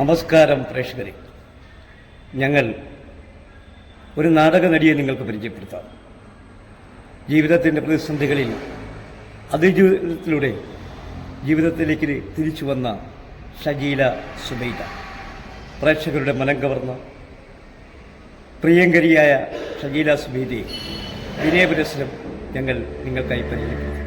നമസ്കാരം പ്രേക്ഷകരെ. ഞങ്ങൾ ഒരു നാടക നടിയെ നിങ്ങൾക്ക് പരിചയപ്പെടുത്താം. ജീവിതത്തിന്റെ പ്രതിസന്ധികളിൽ അതിജീവിതത്തിലൂടെ ജീവിതത്തിലേക്ക് തിരിച്ചു വന്ന ഷജീല സുബൈദ പ്രേക്ഷകരുടെ മനം കവർന്ന പ്രിയങ്കരിയായ ഷജീല സുബൈദയെ വിനയപുരസ്സരം ഞങ്ങൾ നിങ്ങൾക്കായി പരിചയപ്പെടുത്തും.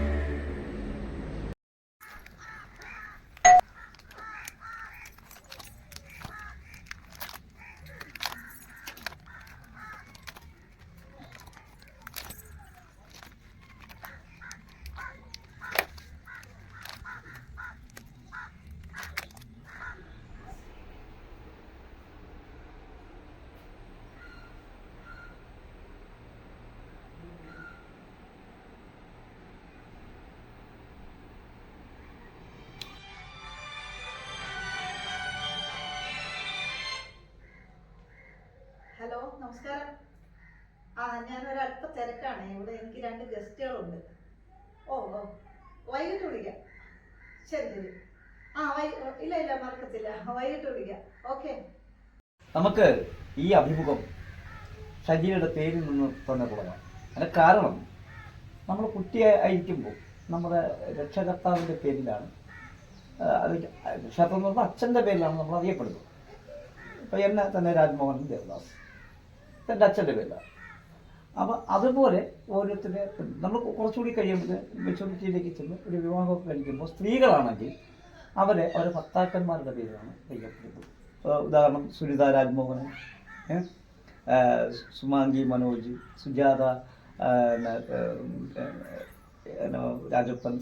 നമസ്കാരം. ആ ഞാനൊരല്പ തിരക്കാണ്. ഇവിടെ എനിക്ക് രണ്ട് ഗസ്റ്റുകളുണ്ട്. ഓ ഓ വൈകിട്ട് വിളിക്കാം. ശരി ശരി. ആ വൈ ഇല്ല ഇല്ല മറക്കത്തില്ല. വൈകിട്ട് വിളിക്കാം. ഓക്കെ. നമുക്ക് ഈ അഭിമുഖം ഷജീലയുടെ പേരിൽ നിന്ന് തന്നെ തുടങ്ങാം. അതിന് കാരണം നമ്മൾ കുട്ടിയായിരിക്കുമ്പോൾ നമ്മുടെ രക്ഷകർത്താവിന്റെ പേരിലാണ് അത് ക്ഷേത്രം എന്ന് പറഞ്ഞാൽ അച്ഛന്റെ പേരിലാണ് നമ്മൾ അറിയപ്പെടുന്നത്. ഇപ്പം എന്നെ തന്നെ രാജ്മോഹൻ ദേവദാസ്. അച്ഛന്റെ പേരിലാണ് അപ്പം അതുപോലെ ഓരോരുത്തരെ നമ്മൾ കുറച്ചുകൂടി കഴിയുമ്പോൾ മെച്ചൂരിറ്റിയിലേക്ക് ചെന്ന് ഒരു വിവാഹമൊക്കെ കഴിക്കുമ്പോൾ സ്ത്രീകളാണെങ്കിൽ അവരെ അവരെ ഭർത്താക്കന്മാരുടെ പേരിലാണ് കഴിക്കപ്പെടുന്നത് ഉദാഹരണം സുനിത രാജ്മോഹൻ സുമാങ്കി മനോജ് സുജാത രാജപ്പൻ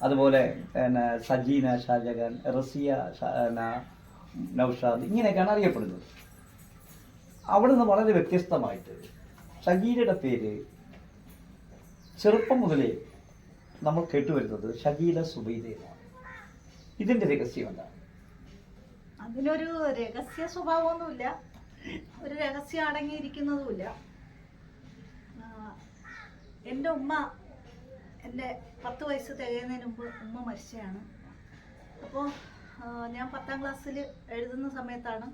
അതുപോലെ പിന്നെ സജീന ഷാജഹാൻ റസിയ നൗഷാദ് ഇങ്ങനെയൊക്കെയാണ് അറിയപ്പെടുന്നത്. അവിടെ നിന്ന് വളരെ വ്യത്യസ്തമായിട്ട് ഷഗീരയുടെ പേര് ചെറുപ്പം മുതലേ നമ്മൾ കേട്ടുവരുന്നത് ഷഗീല സുബൈദ എന്നാണ് ഇതിന്റെ രഹസ്യം എന്താണ്? അതിലൊരു രഹസ്യ സ്വഭാവമൊന്നുമില്ല. ഒരു രഹസ്യം അടങ്ങിയിരിക്കുന്നതുമില്ല. എന്റെ ഉമ്മ എന്റെ പത്ത് വയസ്സ് തികയുന്നതിന് മുമ്പ് ഉമ്മ മരിച്ചയാണ്. അപ്പോൾ ഞാൻ പത്താം ക്ലാസ്സിൽ എഴുതുന്ന സമയത്താണ്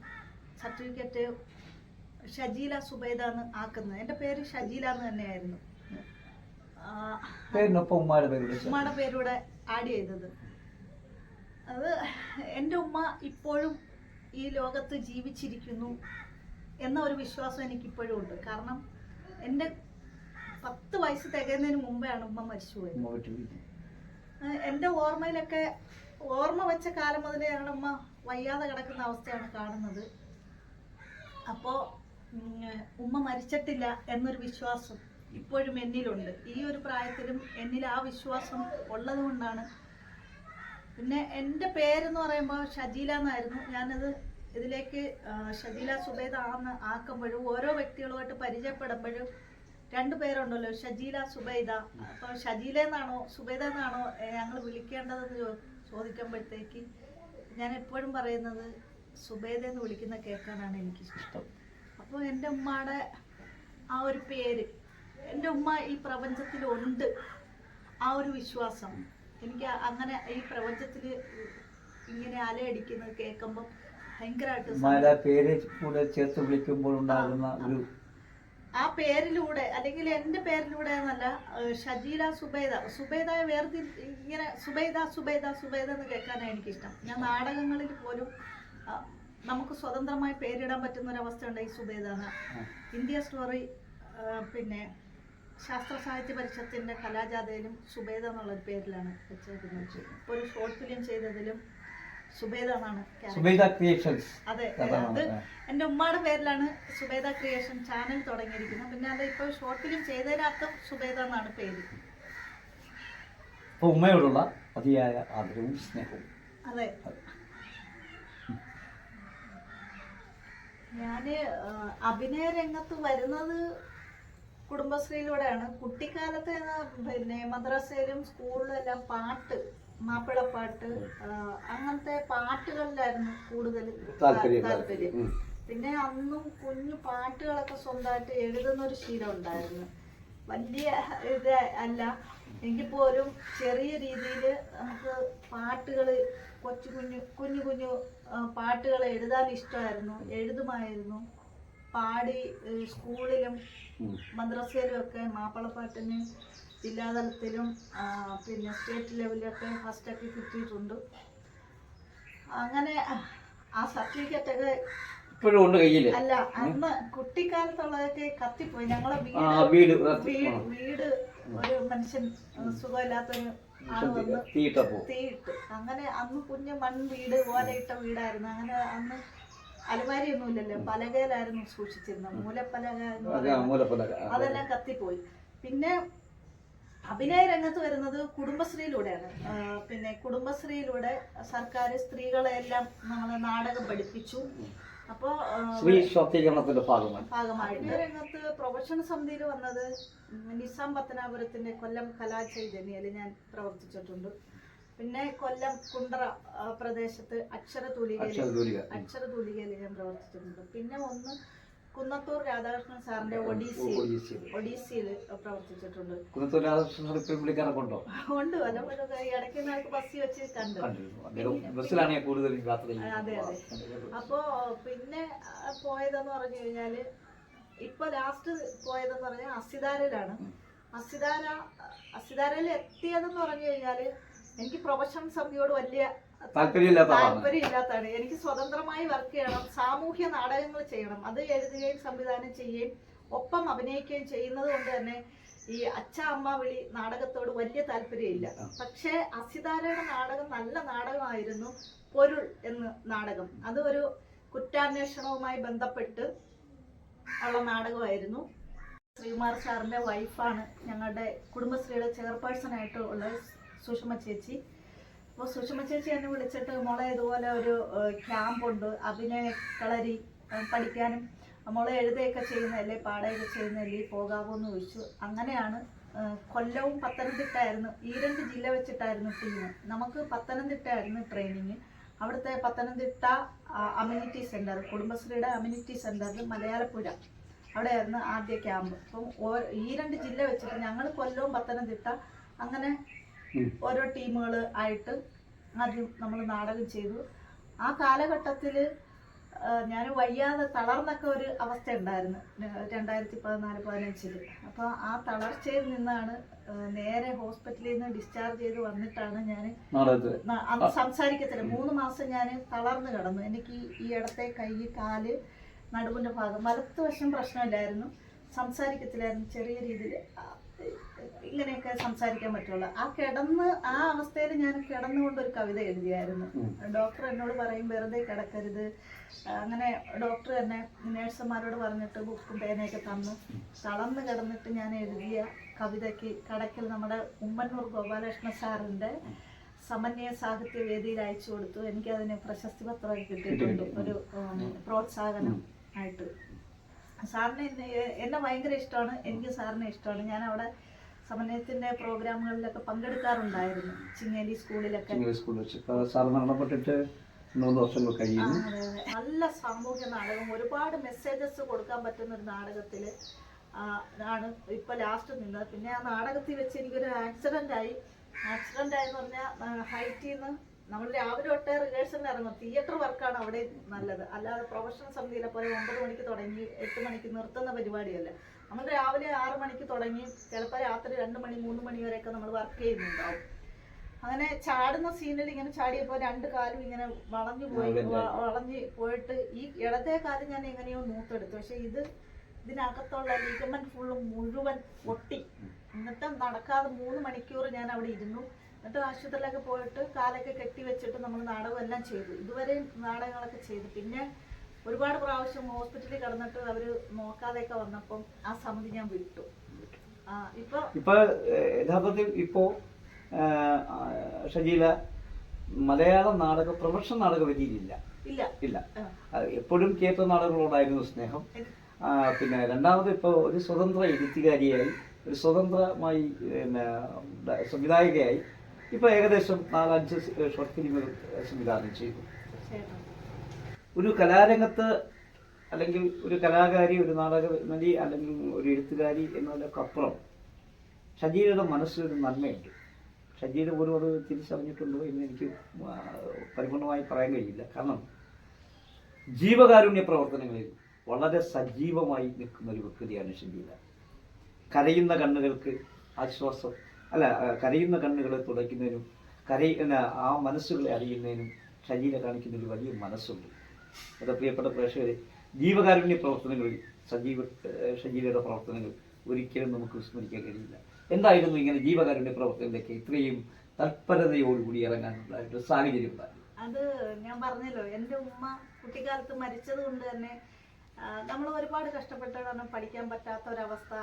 സർട്ടിഫിക്കറ്റ് ഷജീല സുബൈദ എന്ന് ആക്കുന്നത്. എന്റെ പേര് ഷജീല എന്ന് തന്നെയായിരുന്നു. ഉമ്മയുടെ പേരൂടെ? ആഡ് ചെയ്തത്. അത് എന്റെ ഉമ്മ ഇപ്പോഴും ഈ ലോകത്ത് ജീവിച്ചിരിക്കുന്നു എന്ന ഒരു വിശ്വാസം എനിക്ക് ഇപ്പോഴും ഉണ്ട്. കാരണം എന്റെ പത്ത് വയസ്സ് തികയുന്നതിന് മുമ്പെയാണ് ഉമ്മ മരിച്ചുപോയത് എന്റെ എന്റെ ഓർമ്മയിലൊക്കെ ഓർമ്മ വെച്ച കാലം മുതലേ ഞങ്ങളുടെ ഉമ്മ വയ്യാതെ കിടക്കുന്ന അവസ്ഥയാണ് കാണുന്നത്. അപ്പോൾ ഉമ്മ മരിച്ചിട്ടില്ല എന്നൊരു വിശ്വാസം ഇപ്പോഴും എന്നിലുണ്ട്. ഈ ഒരു പ്രായത്തിലും എന്നിൽ ആ വിശ്വാസം ഉള്ളത് കൊണ്ടാണ്. പിന്നെ എന്റെ പേരെന്ന് പറയുമ്പോൾ ഷജീല എന്നായിരുന്നു. ഞാനത് ഇതിലേക്ക് ഷജീല സുബേദ ആന്ന് ആക്കുമ്പോഴും ഓരോ വ്യക്തികളുമായിട്ട് പരിചയപ്പെടുമ്പോഴും രണ്ട് പേരുണ്ടല്ലോ ഷജീല സുബൈദ. അപ്പോൾ ഷജീല എന്നാണോ സുബൈദ എന്നാണോ ഞങ്ങൾ വിളിക്കേണ്ടതെന്ന് ചോദിക്കുമ്പോഴത്തേക്ക് ഞാൻ എപ്പോഴും പറയുന്നത് സുബൈദ എന്ന് വിളിക്കുന്ന കേൾക്കാനാണ് എനിക്കിഷ്ടം. അപ്പോൾ എന്റെ ഉമ്മയുടെ ആ ഒരു പേര്. എന്റെ ഉമ്മ ഈ പ്രപഞ്ചത്തിൽ ഉണ്ട് ആ ഒരു വിശ്വാസം. എനിക്ക് അങ്ങനെ ഈ പ്രപഞ്ചത്തിൽ ഇങ്ങനെ അലയടിക്കുന്നത് കേൾക്കുമ്പം ഭയങ്കരമായിട്ട് ഉമ്മാരുടെ പേര് കൂടെ ചേർത്ത് വിളിക്കുമ്പോൾ ഉണ്ടാകുന്ന ഒരു ആ പേരിലൂടെ അല്ലെങ്കിൽ എന്റെ പേരിലൂടെ എന്നല്ല ഷജീല സുബൈദ. സുബൈദയെ വേർതി ഇങ്ങനെ സുബൈദ സുബൈദ സുബൈദ എന്ന് കേൾക്കാനാണ് എനിക്കിഷ്ടം. ഞാൻ നാടകങ്ങളിൽ പോലും നമുക്ക് സ്വതന്ത്രമായി പേരിടാൻ പറ്റുന്ന ഒരു അവസ്ഥ ഈ സുബേദാന ഇന്ത്യ സ്റ്റോറി പിന്നെ ശാസ്ത്ര സാഹിത്യ പരിഷത്തിന്റെ കലാജാഥയിലും സുബേദ എന്നുള്ളൊരു പേരിലാണ് വെച്ചേക്കുന്നത്. ഇപ്പോൾ ഒരു ഷോർട്ട് ഫിലിം ചെയ്തതിലും സുബേദ എന്നാണ് character. സുബൈദ ക്രിയേഷൻസ് അതെ അത്. എന്റെ ഉമ്മയുടെ പേരിലാണ് സുബേദ ക്രിയേഷൻ ചാനൽ തുടങ്ങിയിരിക്കുന്നത്. പിന്നെ അത് ഇപ്പോൾ ഷോർട്ട് ഫിലിം ചെയ്തതിനകത്തും സുബേദ എന്നാണ് പേര്. അപ്പോൾ ഉമ്മയോടുള്ള അതിയായ ആദരവും സ്നേഹവും. അതെ. ഞാൻ അഭിനയ രംഗത്ത് വരുന്നത് കുടുംബശ്രീയിലൂടെയാണ്. കുട്ടിക്കാലത്ത് പിന്നെ മദ്രസയിലും സ്കൂളിലും എല്ലാം പാട്ട് മാപ്പിളപ്പാട്ട് അങ്ങനത്തെ പാട്ടുകളിലായിരുന്നു കൂടുതൽ താല്പര്യം. പിന്നെ അന്നും കുഞ്ഞു പാട്ടുകളൊക്കെ സ്വന്തമായിട്ട് എഴുതുന്ന ഒരു ശീലം ഉണ്ടായിരുന്നു. വലിയ ഇത് അല്ല. എങ്കിൽ പോലും ചെറിയ രീതിയിൽ നമുക്ക് പാട്ടുകൾ കൊച്ചു കുഞ്ഞു കുഞ്ഞു കുഞ്ഞു പാട്ടുകൾ എഴുതാൻ ഇഷ്ടമായിരുന്നു എഴുതുമായിരുന്നു. പാടി സ്കൂളിലും. മദ്രസയിലും ഒക്കെ മാപ്പിളപ്പാട്ടിന് ജില്ലാതലത്തിലും പിന്നെ സ്റ്റേറ്റ് ലെവലിലൊക്കെ ഫസ്റ്റൊക്കെ കിട്ടിയിട്ടുണ്ട്. അങ്ങനെ ആ സർട്ടിഫിക്കറ്റ് ഒക്കെ ഇപ്പോഴും ഉണ്ട് അല്ല അന്ന് കുട്ടിക്കാലത്തുള്ളതൊക്കെ കത്തിപ്പോയി. ഞങ്ങളെ വീട് വീട് ഒരു മനുഷ്യൻ സുഖമില്ലാത്തൊരു തീയിട്ടപ്പോ തീയിട്ട് അങ്ങനെ അന്ന് കുഞ്ഞ് മൺ വീട് ഓലയിട്ട വീടായിരുന്നു. അങ്ങനെ അന്ന് അലമാരിയൊന്നും ഇല്ലല്ലോ പലകയിലായിരുന്നു സൂക്ഷിച്ചിരുന്നത്. മൂലപ്പലക എന്ന് പറയുന്നത്. മൂലപ്പലക. അതെല്ലാം കത്തിപ്പോയി. പിന്നെ അഭിനയ രംഗത്ത് വരുന്നത് കുടുംബശ്രീയിലൂടെയാണ്. പിന്നെ കുടുംബശ്രീയിലൂടെ സർക്കാർ സ്ത്രീകളെ എല്ലാം നമ്മൾ നാടകം പഠിപ്പിച്ചു. അപ്പോൾ സ്ത്രീ ശാക്തീകരണത്തിന്റെ ഭാഗമായി. ഭാഗമായിട്ട്. രംഗത്ത് പ്രൊഫഷണൽ സമിതിയിൽ വന്നത് നിസാം പത്തനാപുരത്തിന്റെ കൊല്ലം കലാചൈതന്യയിൽ ഞാൻ പ്രവർത്തിച്ചിട്ടുണ്ട്. പിന്നെ കൊല്ലം കുണ്ടറ പ്രദേശത്ത് അക്ഷര അക്ഷരതൂലികയിൽ അക്ഷര തൂലികയിൽ ഞാൻ പ്രവർത്തിച്ചിട്ടുണ്ട്. പിന്നെ ഒന്ന് കുന്നത്തൂർ രാധാകൃഷ്ണൻ സാറിന്റെ ഒഡീസിയിൽ ഒഡീസിയിൽ. പ്രവർത്തിച്ചിട്ടുണ്ട്. കുന്നത്തൂർ രാധാകൃഷ്ണൻ ഇപ്പം വിളിക്കാനൊക്കെ ഉണ്ടോ. ഉണ്ട് ഇടയ്ക്ക് നമുക്ക് ബസ്സിൽ വെച്ച് കണ്ടു. ബസ്സിലാണ് കൂടുതൽ യാത്ര അതെ, അതെ. അപ്പോ പിന്നെ പോയതെന്ന് പറഞ്ഞു കഴിഞ്ഞാൽ ഇപ്പൊ ലാസ്റ്റ് പോയതെന്ന് പറഞ്ഞാൽ അസിതാരയിലാണ്. അസിതാര അസിതാരയിൽ എത്തിയതെന്ന് പറഞ്ഞു കഴിഞ്ഞാൽ എനിക്ക് പ്രൊഫഷണൽ സമിതിയോട് വലിയ താല്പര്യമില്ലാത്തതാണ്. എനിക്ക് സ്വതന്ത്രമായി വർക്ക് ചെയ്യണം സാമൂഹ്യ നാടകങ്ങൾ ചെയ്യണം അത് എഴുതുകയും സംവിധാനം ചെയ്യുകയും ഒപ്പം അഭിനയിക്കുകയും ചെയ്യുന്നത് കൊണ്ട് തന്നെ ഈ അച്ഛ അമ്മ വിളി നാടകത്തോട് വലിയ താല്പര്യമില്ല. പക്ഷേ അസിതാരയുടെ നാടകം നല്ല നാടകമായിരുന്നു പൊരുൾ എന്ന നാടകം. അത് ഒരു കുറ്റാന്വേഷണവുമായി ബന്ധപ്പെട്ട് ഉള്ള നാടകമായിരുന്നു. ശ്രീകുമാർ സാറിന്റെ വൈഫാണ് ഞങ്ങളുടെ കുടുംബശ്രീയുടെ ചെയർപേഴ്സൺ ആയിട്ട് ഉള്ള സുഷമ ചേച്ചി. അപ്പോൾ സുഷമ ചേച്ചി എന്നെ വിളിച്ചിട്ട് മോളെ ഇതുപോലെ ഒരു ക്യാമ്പുണ്ട് അഭിനയ കളരി പഠിക്കാനും മോളെ എഴുതുകയൊക്കെ ചെയ്യുന്നതല്ലേ പാടുകയൊക്കെ ചെയ്യുന്നതല്ലേ പോകാമോ എന്ന് ചോദിച്ചു. അങ്ങനെയാണ് കൊല്ലവും പത്തനംതിട്ടായിരുന്നു ഈ രണ്ട് ജില്ല വെച്ചിട്ടായിരുന്നു ടീം നമുക്ക് പത്തനംതിട്ടയായിരുന്നു ട്രെയിനിങ് അവിടുത്തെ പത്തനംതിട്ട അമ്യൂണിറ്റി സെന്റർ കുടുംബശ്രീയുടെ അമ്യൂണിറ്റി സെന്ററിൽ മലയാളപ്പുഴ. അവിടെയായിരുന്നു ആദ്യ ക്യാമ്പ് അപ്പം ഈ രണ്ട് ജില്ല വെച്ചിട്ട് ഞങ്ങൾ കൊല്ലവും പത്തനംതിട്ട അങ്ങനെ. ഓരോ ടീമുകൾ ആയിട്ട് ആദ്യം നമ്മൾ നാടകം ചെയ്തു. ആ കാലഘട്ടത്തിൽ ഞാൻ വയ്യാതെ തളർന്നൊക്കെ ഒരു അവസ്ഥ ഉണ്ടായിരുന്നു രണ്ടായിരത്തി പതിനാല് പതിനഞ്ചിൽ അപ്പോൾ ആ തളർച്ചയിൽ നിന്നാണ് നേരെ ഹോസ്പിറ്റലിൽ നിന്ന് ഡിസ്ചാർജ് ചെയ്ത് വന്നിട്ടാണ് ഞാൻ അന്ന് സംസാരിക്കത്തില്ല. മൂന്ന് മാസം ഞാൻ തളർന്നു കിടന്നു. എനിക്ക് ഈ- ഇടത്തെ കൈ കാൽ നടുവിന്റെ ഭാഗം വലത്തുവശം പ്രശ്നമില്ലായിരുന്നു. സംസാരിക്കത്തില്ലായിരുന്നു. ചെറിയ രീതിയിൽ ഇങ്ങനെയൊക്കെ സംസാരിക്കാൻ പറ്റുള്ളൂ. ആ കിടന്ന് ആ അവസ്ഥയിൽ ഞാൻ കിടന്നുകൊണ്ട് ഒരു കവിത എഴുതിയായിരുന്നു. ഡോക്ടർ എന്നോട് പറയും വെറുതെ കിടക്കരുത്. അങ്ങനെ ഡോക്ടർ തന്നെ നേഴ്സുമാരോട് പറഞ്ഞിട്ട് ബുക്കും പേനയൊക്കെ തന്നു. തളർന്ന് കിടന്നിട്ട് ഞാൻ എഴുതിയ കവിതയ്ക്ക് കടക്കൽ നമ്മുടെ ഉമ്മന്നൂർ ഗോപാലകൃഷ്ണ സാറിന്റെ സമന്വയ സാഹിത്യ വേദിയിൽ അയച്ചു കൊടുത്തു. എനിക്ക് അതിന് പ്രശസ്തി പത്രമൊക്കെ കിട്ടിയിട്ടുണ്ട്. ഒരു പ്രോത്സാഹനം ആയിട്ട്. സാറിന് എന്നെ ഭയങ്കര ഇഷ്ടമാണ്. എനിക്ക് സാറിനെ ഇഷ്ടമാണ്. ഞാൻ അവിടെ സമന്വയത്തിന്റെ പ്രോഗ്രാമുകളിലൊക്കെ പങ്കെടുക്കാറുണ്ടായിരുന്നു. ചിങ്ങേലി സ്കൂളിലൊക്കെ. ചിങ്ങേരി സ്കൂളിൽ വെച്ച്. സാർ മരണപ്പെട്ടിട്ട് മൂന്ന് വർഷങ്ങൾ കഴിയുന്നു. നല്ല സാമൂഹ്യ നാടകം. ഒരുപാട് മെസ്സേജസ് കൊടുക്കാൻ പറ്റുന്ന ഒരു നാടകത്തിൽ ആണ് ഇപ്പൊ ലാസ്റ്റ് നിന്നത്. പിന്നെ ആ നാടകത്തിൽ വെച്ച് എനിക്കൊരു ആക്സിഡന്റ് ആയി. ആക്സിഡന്റ് ആയെന്ന് പറഞ്ഞാൽ ഹൈറ്റിൽ നിന്ന് നമ്മൾ രാവിലെ തൊട്ടേ റിഹേഴ്സലിന് ഇറങ്ങും. തിയേറ്റർ വർക്കാണ് അവിടെ നല്ലത്. അല്ലാതെ പ്രൊഫഷണൽ സമിതിയിലെ പോലെ ഒമ്പത് മണിക്ക് തുടങ്ങി എട്ട് മണിക്ക് നിർത്തുന്ന പരിപാടിയല്ല. നമ്മൾ രാവിലെ ആറ് മണിക്ക് തുടങ്ങി ചിലപ്പോൾ രാത്രി രണ്ട് മണി മൂന്ന് മണി വരെയൊക്കെ നമ്മൾ വർക്ക് ചെയ്യുന്നുണ്ടാവും. അങ്ങനെ ചാടുന്ന സീനിൽ ഇങ്ങനെ ചാടിയപ്പോൾ രണ്ട് കാലും ഇങ്ങനെ വളഞ്ഞു പോയി വളഞ്ഞു പോയിട്ട് ഈ ഇടത്തെ കാലം ഞാൻ എങ്ങനെയോ നൂത്തെടുത്തു. പക്ഷെ ഇത് ഇതിനകത്തുള്ള ലിഗമെന്റ് ഫുള്ള് മുഴുവൻ ഒട്ടി എന്നിട്ട് നടക്കാതെ മൂന്ന് മണിക്കൂർ ഞാൻ അവിടെ ഇരുന്നു. എന്നിട്ട് ആശുപത്രിയിലൊക്കെ പോയിട്ട് കാലൊക്കെ കെട്ടി വെച്ചിട്ട് നമ്മൾ നാടകം എല്ലാം ചെയ്തു. ഇതുവരെയും നാടകങ്ങളൊക്കെ ചെയ്തു. പിന്നെ ഒരുപാട് പ്രാവശ്യം ഹോസ്പിറ്റലിൽ കിടന്നിട്ട് അവർ നോക്കാതെയൊക്കെ വന്നപ്പം ആ സമിതി ഞാൻ വിട്ടു. ഇപ്പൊ ഇപ്പൊ യഥാർത്ഥത്തിൽ ഇപ്പോ ഷജീല മലയാള നാടക പ്രൊഫഷണൽ നാടക വേദിയിലില്ല ഇല്ല. ഇല്ല. എപ്പോഴും തിയേറ്റർ നാടകങ്ങളോടായിരുന്നു സ്നേഹം. പിന്നെ രണ്ടാമത് ഇപ്പോൾ ഒരു സ്വതന്ത്ര എഴുത്തുകാരിയായി ഒരു സ്വതന്ത്രമായി പിന്നെ സംവിധായകയായി. ഇപ്പോൾ ഏകദേശം നാലഞ്ച് ഷോർട്ട് ഫിലിമുകൾ സംവിധാനം ചെയ്തു. ഒരു കലാരംഗത്ത് അല്ലെങ്കിൽ ഒരു കലാകാരി ഒരു നാടക നടി അല്ലെങ്കിൽ ഒരു എഴുത്തുകാരി എന്നതിലൊക്കെ അപ്പുറം ഷജീരയുടെ മനസ്സിലൊരു നന്മയുണ്ട്. ഷജീര പോലും അത് തിരിച്ചറിഞ്ഞിട്ടുണ്ടോ എന്ന് എനിക്ക് പരിപൂർണമായി പറയാൻ കഴിയില്ല. കാരണം ജീവകാരുണ്യ പ്രവർത്തനങ്ങളിൽ വളരെ സജീവമായി നിൽക്കുന്ന ഒരു വ്യക്തിയാണ് ഷജീര കരയുന്ന കണ്ണുകൾക്ക് ആശ്വാസം അല്ല കരയുന്ന കണ്ണുകളെ തുടയ്ക്കുന്നതിനും കരയുന്ന ആ മനസ്സുകളെ അറിയുന്നതിനും ഷജീര കാണിക്കുന്ന ഒരു വലിയ മനസ്സുണ്ട്. അത് പ്രിയപ്പെട്ട പ്രേക്ഷകരെ ജീവകാരുണ്യ പ്രവർത്തനങ്ങളിൽ സജീവ സജീവയുടെ പ്രവർത്തനങ്ങൾ ഒരിക്കലും നമുക്ക് വിസ്മരിക്കാൻ കഴിയില്ല. എന്തായിരുന്നു ഇങ്ങനെ ജീവകാരുണ്യ പ്രവർത്തനങ്ങളിലേക്ക് ഇത്രയും തൽപരതയോടുകൂടി ഇറങ്ങാനുള്ള ഒരു സാഹചര്യം ഉണ്ടായിരുന്നു അത് ഞാൻ പറഞ്ഞല്ലോ എന്റെ ഉമ്മ കുട്ടിക്കാലത്ത് മരിച്ചത് കൊണ്ട് തന്നെ നമ്മൾ ഒരുപാട് കഷ്ടപ്പെട്ടാണ് പഠിക്കാൻ പറ്റാത്ത ഒരവസ്ഥ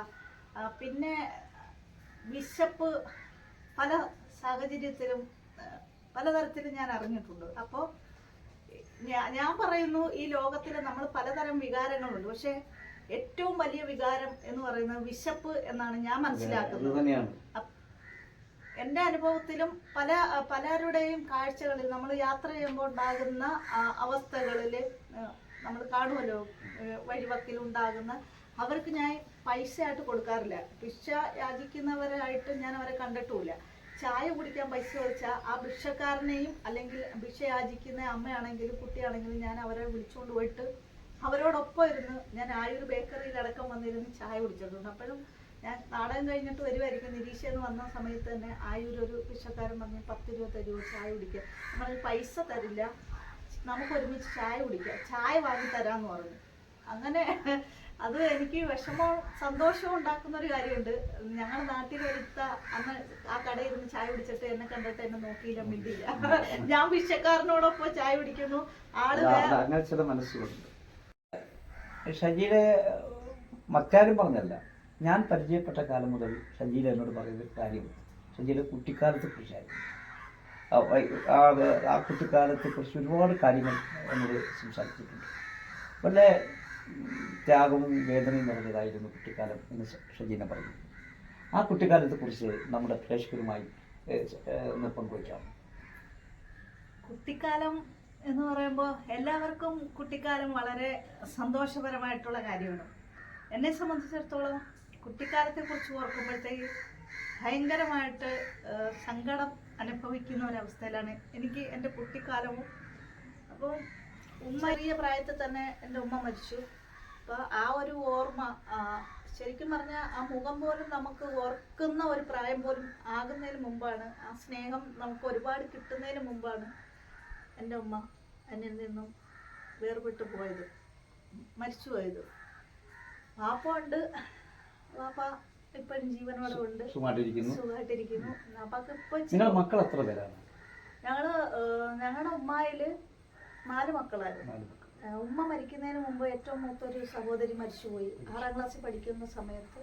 പിന്നെ വിശപ്പ് പല സാഹചര്യത്തിലും പലതരത്തിലും ഞാൻ അറിഞ്ഞിട്ടുണ്ട്. അപ്പോൾ ഞാൻ പറയുന്നു ഈ ലോകത്തിൽ നമ്മൾ പലതരം വികാരങ്ങളുണ്ട്. പക്ഷെ ഏറ്റവും വലിയ വികാരം എന്ന് പറയുന്നത് വിശപ്പ് എന്നാണ് ഞാൻ മനസ്സിലാക്കുന്നത്. എന്റെ എന്റെ അനുഭവത്തിലും പല പലരുടെയും കാഴ്ചകളിൽ നമ്മൾ യാത്ര ചെയ്യുമ്പോൾ ഉണ്ടാകുന്ന അവസ്ഥകളിൽ നമ്മൾ കാണുമല്ലോ വഴിവക്കിൽ ഉണ്ടാകുന്ന അവർക്ക് ഞാൻ പൈസ ആയിട്ട് കൊടുക്കാറില്ല. ഭിക്ഷ യാചിക്കുന്നവരായിട്ട് ഞാൻ അവരെ കണ്ടിട്ടുമില്ല. ചായ കുടിക്കാൻ പൈസ ചോദിച്ചാൽ ആ ഭിക്ഷക്കാരനെയും അല്ലെങ്കിൽ ഭിക്ഷ യാചിക്കുന്ന അമ്മയാണെങ്കിലും കുട്ടിയാണെങ്കിലും ഞാൻ അവരെ വിളിച്ചുകൊണ്ട് പോയിട്ട് അവരോടൊപ്പം ഇരുന്ന് ഞാൻ ആയൊരു ബേക്കറിയിൽ അടക്കം വന്നിരുന്ന് ചായ കുടിച്ചിട്ടുണ്ട്. അപ്പോഴും ഞാൻ നാടകം കഴിഞ്ഞിട്ട് വരുമായിരിക്കും നിരീക്ഷ എന്ന് വന്ന സമയത്ത് തന്നെ ആയൊരു ഭിക്ഷക്കാരൻ പറഞ്ഞ് പത്ത് രൂപ തരുമോ ചായ കുടിക്കുക നമ്മൾ പൈസ തരില്ല. നമുക്ക് ഒരുമിച്ച് ചായ കുടിക്കാം. ചായ വാങ്ങി തരാമെന്ന് പറഞ്ഞു. അങ്ങനെ അത് എനിക്ക് വിഷമവും സന്തോഷവും ഉണ്ടാക്കുന്ന ഒരു കാര്യമുണ്ട്. ഞങ്ങളുടെ നാട്ടിൽ ഒരുത്ത അന്ന് ആ കടയിൽ ഇരുന്ന് ചായ കുടിച്ചിട്ട് എന്നെ കണ്ടിട്ട് എന്നെ നോക്കിയില്ല മിണ്ടിയില്ല. ഞാൻ ഭിക്ഷക്കാരനോടൊപ്പം ചായ കുടിക്കുന്നു. ആൾ അങ്ങനെ ചില മനസ്സുകളുണ്ട്. ഷജീലെ മറ്റാരും പറഞ്ഞല്ല. ഞാൻ പരിചയപ്പെട്ട കാലം മുതൽ ഷജീല എന്നോട് പറയുന്ന കാര്യം. ഷജീല കുട്ടിക്കാലത്തെ കുറിച്ചായിരുന്നു ആ ആ കുട്ടിക്കാലത്തെ കുറിച്ച് ഒരുപാട് കാര്യങ്ങൾ എന്നോട് സംസാരിച്ചിട്ടുണ്ട്. വളരെ ഉം, ത്യാഗവും വേദനയും നിറഞ്ഞതായിരുന്നു കുട്ടിക്കാലം എന്ന് ഷജീന പറഞ്ഞു ആ കുട്ടിക്കാലത്തെ കുറിച്ച് നമ്മുടെ പ്രേക്ഷകരുമായി ഒന്ന് പങ്കുവയ്ക്കാം. കുട്ടിക്കാലം എന്ന് പറയുമ്പോൾ എല്ലാവർക്കും കുട്ടിക്കാലം വളരെ സന്തോഷപരമായിട്ടുള്ള കാര്യമാണ്. എന്നെ സംബന്ധിച്ചിടത്തോളം കുട്ടിക്കാലത്തെ കുറിച്ച് ഓർക്കുമ്പോഴത്തേക്ക് ഭയങ്കരമായിട്ട് സങ്കടം അനുഭവിക്കുന്ന ഒരവസ്ഥയിലാണ് എനിക്ക് എന്റെ കുട്ടിക്കാലവും. അപ്പോൾ ഉമ്മ ചെറിയ പ്രായത്തിൽ തന്നെ എന്റെ ഉമ്മ മരിച്ചു. അപ്പോൾ ആ ഒരു ഓർമ്മ ശരിക്കും പറഞ്ഞാൽ ആ മുഖം പോലും നമുക്ക് ഓർക്കുന്ന ഒരു പ്രായം പോലും ആകുന്നതിന് മുമ്പാണ് ആ സ്നേഹം നമുക്ക് ഒരുപാട് കിട്ടുന്നതിന് മുമ്പാണ് എന്റെ ഉമ്മ എന്നിൽ നിന്നും വേർപെട്ട് പോയത് മരിച്ചു പോയത്. വാപ്പ ഉണ്ട് വാപ്പ ഇപ്പോഴും ജീവനോടെ ഉണ്ട്. സുഖമായിട്ടിരിക്കുന്നു. വാപ്പാക്ക് ഇപ്പൊ മക്കൾ എത്ര പേരാണ്? ഞങ്ങൾ ഞങ്ങളുടെ ഉമ്മായിൽ നാല് മക്കളായിരുന്നു. ഉമ്മ മരിക്കുന്നതിന് മുമ്പ് ഏറ്റവും മൂത്തൊരു സഹോദരി മരിച്ചുപോയി. ആറാം ക്ലാസ്സിൽ പഠിക്കുന്ന സമയത്ത്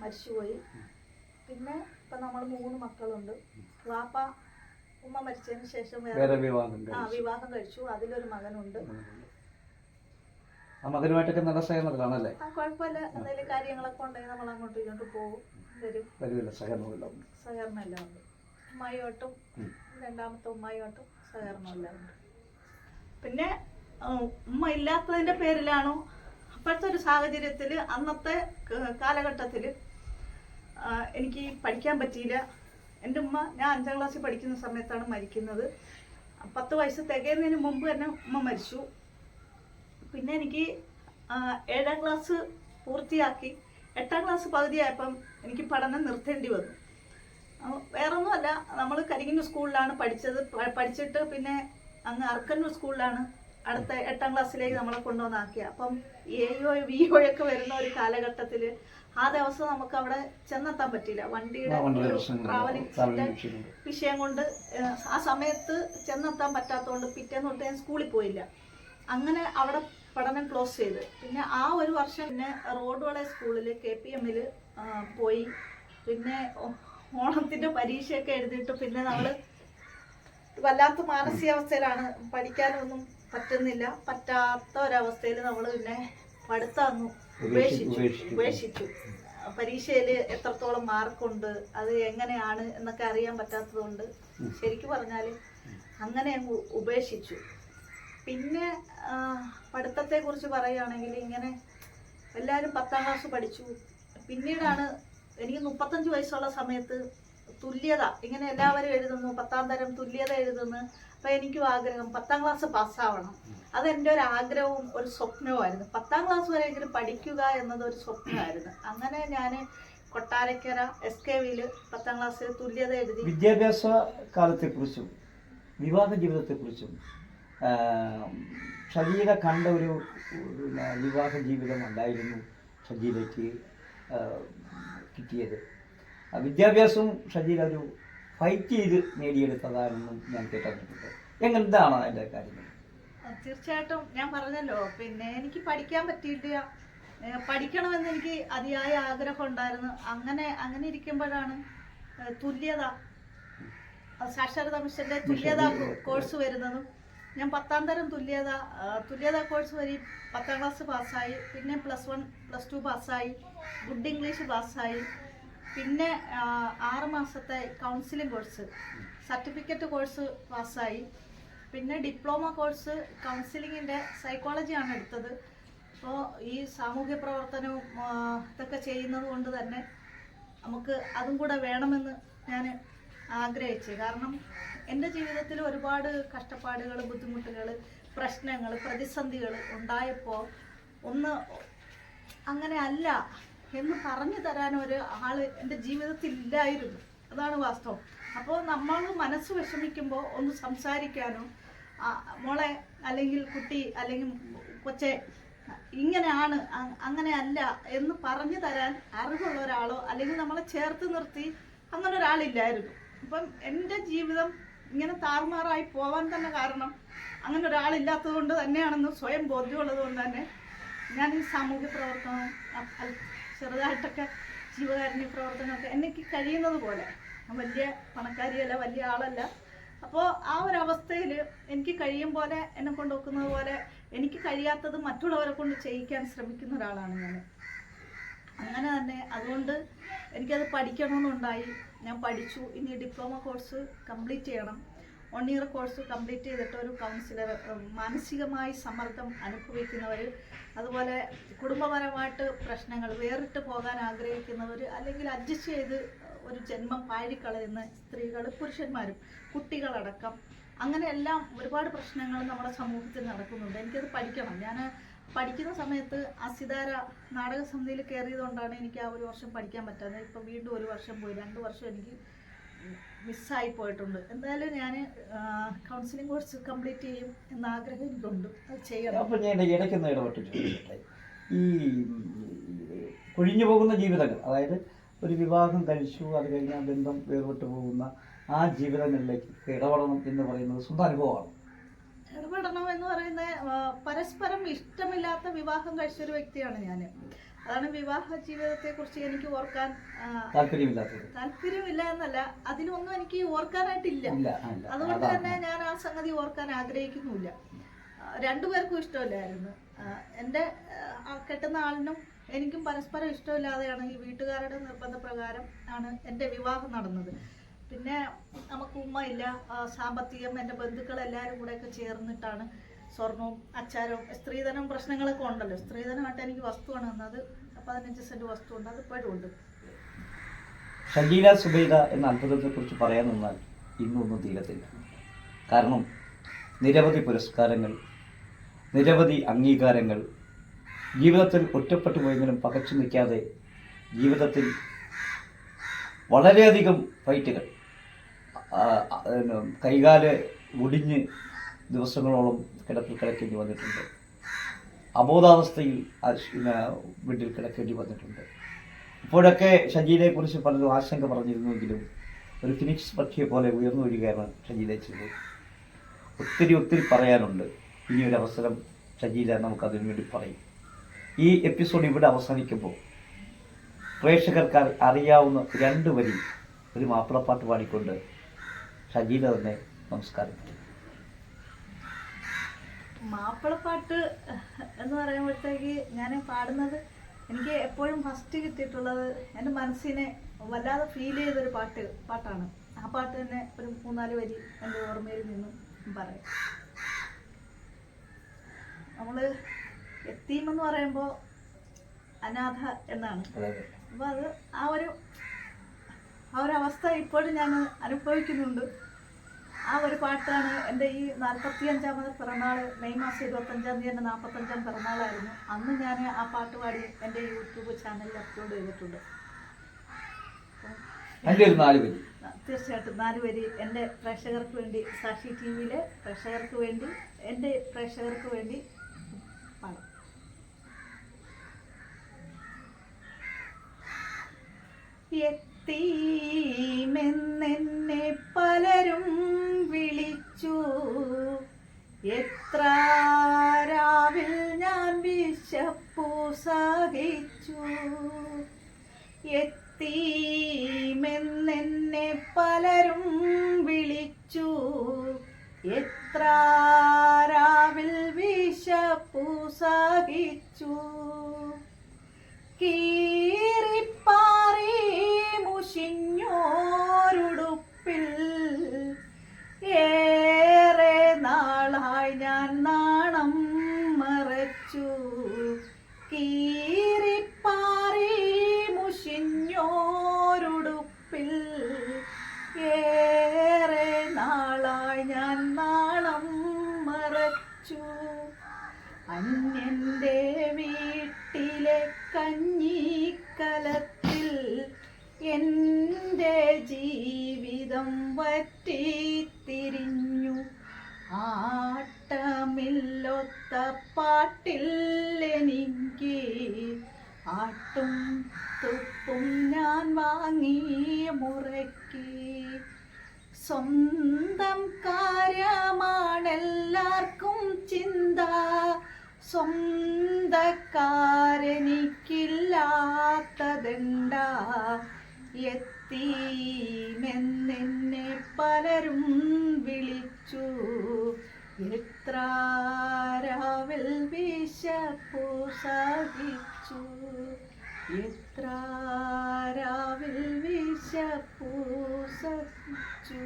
മരിച്ചുപോയി. പിന്നെ ഇപ്പൊ നമ്മൾ മൂന്ന് മക്കളുണ്ട്. വാപ്പ ഉമ്മ മരിച്ചതിന് ശേഷം വേറെ വിവാഹം ആ വിവാഹം കഴിച്ചു. അതിലൊരു മകനുണ്ട്. മകനുമായിട്ടൊക്കെ നല്ല സഹകരണത്തിലാണല്ലേ കുഴപ്പമില്ല. എന്തെങ്കിലും കാര്യങ്ങളൊക്കെ ഉണ്ടെങ്കിൽ നമ്മൾ അങ്ങോട്ടും ഇങ്ങോട്ടും പോകും. വരും. വരുവില്ല സഹകരണമില്ല സഹകരണം എല്ലാം ഉണ്ട് ഉമ്മായിയോട്ടും രണ്ടാമത്തെ ഉമ്മയോട്ടും ഉമ്മായിയോട്ടും സഹകരണം ഉണ്ട് പിന്നെ ഉമ്മ ഇല്ലാത്തതിന്റെ പേരിലാണോ? അപ്പോഴത്തെ ഒരു സാഹചര്യത്തിൽ അന്നത്തെ കാലഘട്ടത്തിൽ എനിക്ക് പഠിക്കാൻ പറ്റിയില്ല. എന്റെ ഉമ്മ ഞാൻ അഞ്ചാം ക്ലാസ്സിൽ പഠിക്കുന്ന സമയത്താണ് മരിക്കുന്നത്. പത്ത് വയസ്സ് തികയുന്നതിന് മുമ്പ് തന്നെ ഉമ്മ മരിച്ചു. പിന്നെ എനിക്ക് ഏഴാം ക്ലാസ് പൂർത്തിയാക്കി. എട്ടാം ക്ലാസ് പകുതിയായപ്പം എനിക്ക് പഠനം നിർത്തേണ്ടി വന്നു. വേറൊന്നുമല്ല നമ്മൾ കരിങ്ങിന് സ്കൂളിലാണ് പഠിച്ചത്. പഠിച്ചിട്ട് പിന്നെ അങ്ങ് അർക്കന്നൂർ സ്കൂളിലാണ് അടുത്ത എട്ടാം ക്ലാസ്സിലേക്ക് നമ്മളെ കൊണ്ടുവന്നാക്കിയ. അപ്പം എയോ വിയോ ഒക്കെ വരുന്ന ഒരു കാലഘട്ടത്തിൽ ആ ദിവസം നമുക്ക് അവിടെ ചെന്നെത്താൻ പറ്റില്ല വണ്ടിയുടെ. വിഷയം കൊണ്ട് ആ സമയത്ത് ചെന്നെത്താൻ പറ്റാത്തതുകൊണ്ട് പിറ്റേന്ന് തൊട്ട് ഞാൻ സ്കൂളിൽ പോയില്ല. അങ്ങനെ അവിടെ പഠനം ക്ലോസ് ചെയ്ത്. പിന്നെ ആ ഒരു വർഷം പിന്നെ റോഡ് റോഡുകളെ സ്കൂളിൽ കെ പി എമ്മിൽ പോയി. പിന്നെ ഓണത്തിന്റെ പരീക്ഷയൊക്കെ എഴുതിയിട്ട് പിന്നെ നമ്മൾ വല്ലാത്ത മാനസികാവസ്ഥയിലാണ് പഠിക്കാനൊന്നും പറ്റുന്നില്ല. പറ്റാത്ത ഒരവസ്ഥയിൽ നമ്മൾ പിന്നെ പഠിത്തന്നു ഉപേക്ഷിച്ചു. ഉപേക്ഷിച്ചു. പരീക്ഷയിൽ എത്രത്തോളം മാർക്കുണ്ട് അത് എങ്ങനെയാണ് എന്നൊക്കെ അറിയാൻ പറ്റാത്തതുകൊണ്ട്. ശരിക്കും പറഞ്ഞാൽ അങ്ങനെ അങ്ങ് ഉപേക്ഷിച്ചു. പിന്നെ പഠിത്തത്തെക്കുറിച്ച് പറയുകയാണെങ്കിൽ ഇങ്ങനെ എല്ലാവരും പത്താം ക്ലാസ് പഠിച്ചു. പിന്നീടാണ് എനിക്ക് മുപ്പത്തഞ്ച് വയസ്സുള്ള സമയത്ത് തുല്യത ഇങ്ങനെ എല്ലാവരും എഴുതുന്നു പത്താം തരം തുല്യത എഴുതുന്നു അപ്പൊ എനിക്കും ആഗ്രഹം പത്താം ക്ലാസ് പാസ്സാവണം. അതെന്റെ ഒരു ആഗ്രഹവും ഒരു സ്വപ്നവുമായിരുന്നു. പത്താം ക്ലാസ് വരെയെങ്കിലും പഠിക്കുക എന്നത് ഒരു സ്വപ്നമായിരുന്നു. അങ്ങനെ ഞാൻ കൊട്ടാരക്കര എസ് കെ വിയിൽ പത്താം ക്ലാസ്സിൽ തുല്യത എഴുതി. വിദ്യാഭ്യാസ കാലത്തെക്കുറിച്ചും വിവാഹ ജീവിതത്തെക്കുറിച്ചും ഷജീല കണ്ട ഒരു വിവാഹ ജീവിതം ഉണ്ടായിരുന്നു ഷജീലയ്ക്ക് കിട്ടിയത്. വിദ്യാഭ്യാസവും ഷജീല ഒരു ഫൈറ്റ് ചെയ്ത് നേടിയെടുത്തതാണെന്നും ഞാൻ കേട്ടിട്ടുണ്ട് എങ്ങനെന്താണ് അതിന്റെ കാര്യങ്ങൾ? തീർച്ചയായിട്ടും ഞാൻ പറഞ്ഞല്ലോ പിന്നെ എനിക്ക് പഠിക്കാൻ പറ്റിയില്ല പഠിക്കണമെന്ന് എനിക്ക് അതിയായ ആഗ്രഹം ഉണ്ടായിരുന്നു അങ്ങനെ അങ്ങനെ ഇരിക്കുമ്പോഴാണ് തുല്യത. സാക്ഷരത മിഷന്റെ തുല്യത കോഴ്സ് വരുന്നതും ഞാൻ പത്താം തരം തുല്യത തുല്യത കോഴ്സ് വരി പത്താം ക്ലാസ് പാസ്സായി പിന്നെ പ്ലസ് വൺ പ്ലസ് ടു പാസ്സായി ഗുഡ് ഇംഗ്ലീഷ് പാസ്സായി പിന്നെ ആറ് മാസത്തെ കൗൺസിലിംഗ് കോഴ്സ് സർട്ടിഫിക്കറ്റ് കോഴ്സ് പാസ്സായി. പിന്നെ ഡിപ്ലോമ കോഴ്സ് കൗൺസിലിങ്ങിന്റെ സൈക്കോളജിയാണ് എടുത്തത്. അപ്പോൾ ഈ സാമൂഹ്യ പ്രവർത്തനവും ഇതൊക്കെ ചെയ്യുന്നത് കൊണ്ട് തന്നെ നമുക്ക് അതും കൂടെ വേണമെന്ന് ഞാൻ ആഗ്രഹിച്ചു. കാരണം എന്റെ ജീവിതത്തിൽ ഒരുപാട് കഷ്ടപ്പാടുകൾ ബുദ്ധിമുട്ടുകൾ പ്രശ്നങ്ങൾ പ്രതിസന്ധികൾ ഉണ്ടായപ്പോൾ ഒന്ന് അങ്ങനെ അല്ല. എന്ന് പറഞ്ഞു തരാൻ ഒരു ആൾ എന്റെ ജീവിതത്തിൽ ഇല്ലായിരുന്നു അതാണ് വാസ്തവം. അപ്പോൾ നമ്മൾ മനസ്സ് വിഷമിക്കുമ്പോൾ ഒന്ന് സംസാരിക്കാനോ മോളെ അല്ലെങ്കിൽ കുട്ടി അല്ലെങ്കിൽ കൊച്ചെ ഇങ്ങനെയാണ് അങ്ങനെ അങ്ങനെയല്ല എന്ന് പറഞ്ഞു തരാൻ അറിവുള്ള ഒരാളോ അല്ലെങ്കിൽ നമ്മളെ ചേർത്ത് നിർത്തി അങ്ങനെ ഒരാളില്ലായിരുന്നു. അപ്പം എന്റെ ജീവിതം ഇങ്ങനെ താറുമാറായി പോവാൻ തന്നെ കാരണം അങ്ങനെ ഒരാളില്ലാത്തത് കൊണ്ട് തന്നെയാണെന്ന് സ്വയം ബോധ്യമുള്ളത് കൊണ്ട് തന്നെ ഞാൻ ഈ സാമൂഹ്യ പ്രവർത്തനം ചെറുതായിട്ടൊക്കെ ജീവകാരുണ്യ പ്രവർത്തനമൊക്കെ എനിക്ക് കഴിയുന്നത് പോലെ. വലിയ പണക്കാരിയല്ല വലിയ ആളല്ല. അപ്പോൾ ആ ഒരു അവസ്ഥയിൽ എനിക്ക് കഴിയും പോലെ എന്നെ കൊണ്ട് നോക്കുന്നത് പോലെ എനിക്ക് കഴിയാത്തത് മറ്റുള്ളവരെ കൊണ്ട് ചെയ്യിക്കാൻ ശ്രമിക്കുന്ന ഒരാളാണ് ഞാൻ. അങ്ങനെ തന്നെ അതുകൊണ്ട് എനിക്കത് പഠിക്കണമെന്നുണ്ടായി. ഞാൻ പഠിച്ചു. ഇനി ഡിപ്ലോമ കോഴ്സ് കംപ്ലീറ്റ് ചെയ്യണം. വൺ ഇയർ കോഴ്സ് കംപ്ലീറ്റ് ചെയ്തിട്ട് ഒരു കൗൺസിലർ മാനസികമായി സമ്മർദ്ദം അനുഭവിക്കുന്നവർ അതുപോലെ കുടുംബപരമായിട്ട് പ്രശ്നങ്ങൾ വേറിട്ട് പോകാൻ ആഗ്രഹിക്കുന്നവർ അല്ലെങ്കിൽ അഡ്ജസ്റ്റ് ചെയ്ത് ഒരു ജന്മം പാഴിക്കളയുന്ന സ്ത്രീകൾ പുരുഷന്മാരും കുട്ടികളടക്കം. അങ്ങനെയെല്ലാം ഒരുപാട് പ്രശ്നങ്ങൾ നമ്മുടെ സമൂഹത്തിൽ നടക്കുന്നുണ്ട്. എനിക്കത് പഠിക്കണം. ഞാൻ പഠിക്കുന്ന സമയത്ത് അസിതാര നാടക സമിതിയിൽ കയറിയതുകൊണ്ടാണ് എനിക്ക് ആ ഒരു വർഷം പഠിക്കാൻ പറ്റാതെ ഇപ്പം വീണ്ടും ഒരു വർഷം പോയി. രണ്ട് വർഷം എനിക്ക് മിസ്സായി പോയിട്ടുണ്ട്. എന്തായാലും ഞാൻ കൗൺസിലിംഗ് കോഴ്സ് കംപ്ലീറ്റ് ചെയ്യും എന്ന ആഗ്രഹം എനിക്കുണ്ട്. അത് ചെയ്യണം. അപ്പോൾ ഞാൻ ഈ കൊഴിഞ്ഞു പോകുന്ന ജീവിതങ്ങൾ അതായത് ഒരു വിവാഹം കഴിച്ചു അത് കഴിഞ്ഞാൽ ബന്ധം വേർപെട്ടു പോകുന്ന ആ ജീവിതങ്ങളിലേക്ക് ഇടപെടണം എന്ന് പറയുന്നത് സ്വന്തം അനുഭവമാണ്. ഇടപെടണം എന്ന് പറയുന്ന പരസ്പരം ഇഷ്ടമില്ലാത്ത വിവാഹം കഴിച്ച ഒരു വ്യക്തിയാണ് ഞാൻ അതാണ് വിവാഹ ജീവിതത്തെ കുറിച്ച് എനിക്ക് ഓർക്കാൻ താല്പര്യമില്ല എന്നല്ല. അതിലൊന്നും എനിക്ക് ഓർക്കാനായിട്ടില്ല. അതുകൊണ്ട് തന്നെ ഞാൻ ആ സംഗതി ഓർക്കാൻ ആഗ്രഹിക്കുന്നുമില്ല. രണ്ടുപേർക്കും ഇഷ്ടമില്ലായിരുന്നു. എന്റെ കെട്ടുന്ന ആളിനും എനിക്കും പരസ്പരം ഇഷ്ടമില്ലാതെയാണ് ഈ വീട്ടുകാരുടെ നിർബന്ധപ്രകാരം ആണ് എന്റെ വിവാഹം നടന്നത്. പിന്നെ നമുക്ക് ഉമ്മ ഇല്ല ആ, സാമ്പത്തികം എന്റെ ബന്ധുക്കൾ എല്ലാവരും കൂടെയൊക്കെ ചേർന്നിട്ടാണ് സ്വർണവും അച്ചാരവും സ്ത്രീധനം പ്രശ്നങ്ങളൊക്കെ ഉണ്ടല്ലോ. സ്ത്രീധനമായിട്ട് എനിക്ക് വസ്തുവാണ് തന്നത്. പതിനഞ്ച് സെന്റ് വസ്തു ഉണ്ട് അത് ഇപ്പോഴും ഉണ്ട്. സുബൈദ എന്ന അത്ഭുതത്തെ കുറിച്ച് പറയാൻ നിന്നാൽ ഇന്നൊന്നും തീരത്തില്ല. കാരണം നിരവധി പുരസ്കാരങ്ങൾ നിരവധി അംഗീകാരങ്ങൾ ജീവിതത്തിൽ ഒറ്റപ്പെട്ടു പോയെങ്കിലും പകച്ചു നിൽക്കാതെ ജീവിതത്തിൽ വളരെയധികം ഫൈറ്റുകൾ കൈകാൽ ഒടിഞ്ഞ് ദിവസങ്ങളോളം കിടപ്പിൽ കിടക്കേണ്ടി വന്നിട്ടുണ്ട്. അബോധാവസ്ഥയിൽ വീട്ടിൽ കിടക്കേണ്ടി വന്നിട്ടുണ്ട്. ഇപ്പോഴൊക്കെ ഷജീലയെക്കുറിച്ച് പലരും ആശങ്ക പറഞ്ഞിരുന്നുവെങ്കിലും ഒരു ഫിനിക്സ് പക്ഷിയെ പോലെ ഉയർന്നു വരികയാണ് ഷജീല ചെയ്തത് ഒത്തിരി ഒത്തിരി പറയാനുണ്ട്. ഇനിയൊരു അവസരം ഷജീല നമുക്ക് അതിനു വേണ്ടി പറയും. ഈ എപ്പിസോഡ് ഇവിടെ അവസാനിക്കുമ്പോൾ പ്രേക്ഷകർക്ക് അറിയാവുന്ന രണ്ട് വരി ഒരു മാപ്പിളപ്പാട്ട് പാടിക്കൊണ്ട് തന്നെ നമസ്കാരം. മാപ്പിളപ്പാട്ട് എന്ന് പറയുമ്പോഴത്തേക്ക് ഞാൻ പാടുന്നത് എനിക്ക് എപ്പോഴും ഫസ്റ്റ് കിട്ടിയിട്ടുള്ളത് എന്റെ മനസ്സിനെ വല്ലാതെ ഫീൽ ചെയ്തൊരു പാട്ട് പാട്ടാണ്. ആ പാട്ട് തന്നെ ഒരു മൂന്നാൽ വരി എന്റെ ഓർമ്മയിൽ നിന്നും പറയാം. നമ്മൾ എത്തീമെന്ന് പറയുമ്പോൾ അനാഥ എന്നാണ്. അപ്പോൾ അത് ആ ഒരു ആ ഒരു അവസ്ഥ ഇപ്പോഴും ഞാൻ അനുഭവിക്കുന്നുണ്ട്. ആ ഒരു പാട്ടാണ് എന്റെ ഈ നാൽപ്പത്തി അഞ്ചാമത് പിറന്നാൾ മെയ് മാസം ഇരുപത്തഞ്ചാം തീയതി എന്റെ നാൽപ്പത്തഞ്ചാം പിറന്നാളായിരുന്നു. അന്ന് ഞാൻ ആ പാട്ട് പാടി എന്റെ യൂട്യൂബ് ചാനലിൽ അപ്ലോഡ് ചെയ്തിട്ടുണ്ട്. തീർച്ചയായിട്ടും നാല് വരി എന്റെ പ്രേക്ഷകർക്ക് വേണ്ടി സാക്ഷി ടി വിയിലെ പ്രേക്ഷകർക്ക് വേണ്ടി എന്റെ പ്രേക്ഷകർക്ക് വേണ്ടി പാടാം. എത്തീമെന്നെന്നെ പലരും വിളിച്ചു. എത്ര രാവിൽ ഞാൻ വിശപ്പു സഹിച്ചു. എത്തീമെന്നെ പലരും വിളിച്ചു. എത്ര രാവിൽ വിശപ്പു സഹിച്ചു. കീറിപ്പാറി ആട്ടും തുപ്പും ഞാൻ വാങ്ങിയ മുറക്കി സ്വന്തം കാര്യമാണെല്ലാവർക്കും ചിന്ത. സ്വന്തക്കാരെനിക്കില്ലാത്തതെണ്ട എത്തീമെന്നെന്നെ പലരും വിളിച്ചു. എത്ര രാവിൽ വിശപ്പു സഹിച്ചു എത്ര രാവിൽ വിശപ്പു സഹിച്ചു